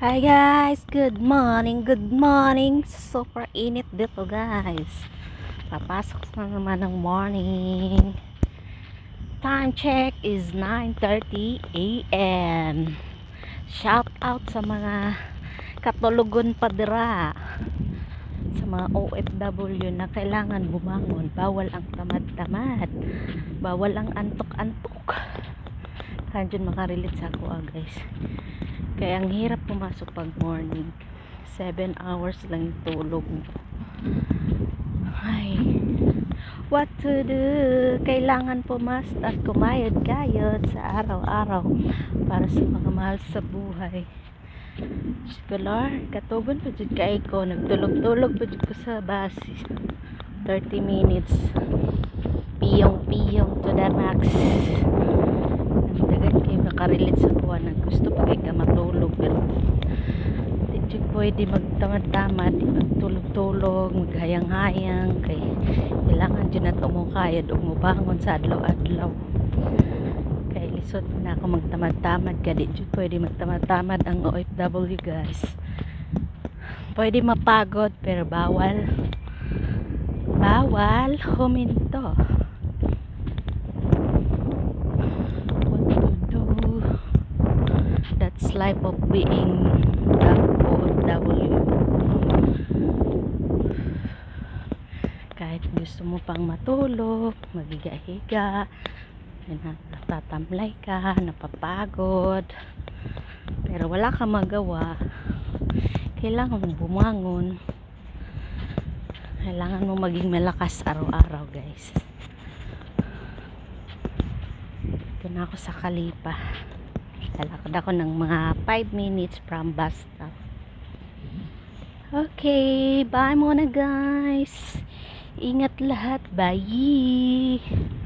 Hi guys, good morning, good morning. Super init dito guys. Papasok na naman ng morning. Time check is 9.30 a.m. Shout out sa mga katulugon padira. Sa mga OFW na kailangan bumangon. Bawal ang tamad-tamad. Bawal ang antok-antok. Kandiyan makarelate sa ako ah guys. Kaya ang hirap pumasok pag morning. 7 hours lang yung tulog. Ay. What to do? Kailangan pumas at kumayod kayod sa araw-araw para sa mga mahal sa buhay. Scholar, katugon pa dyan kay ko. Nagtulog-tulog pa dyan ko sa base. 30 minutes. Piyong-piyong to the max. Ang dagan kayo makarelate sa buwan gusto pa kayo ka di pwede magtamad-tamad magtulog-tulog maghayang-hayang kay kailangan dyan at umukayad umubangon sa adlaw-adlaw. Kay lisod na ako magtamad-tamad ka di pwede magtamad-tamad ang OFW guys. Pwede mapagod pero bawal. Bawal huminto what to do life of being OFW kahit gusto mo pang matulog magiga-higa natatamlay ka napapagod pero wala kang magawa kailangan bumangon. Kailangan mo maging malakas araw-araw guys. Ito na ako sa Kalipa lalakad ako ng mga 5 minutes from bus stop. Okay bye muna guys. Ingat lahat. Bye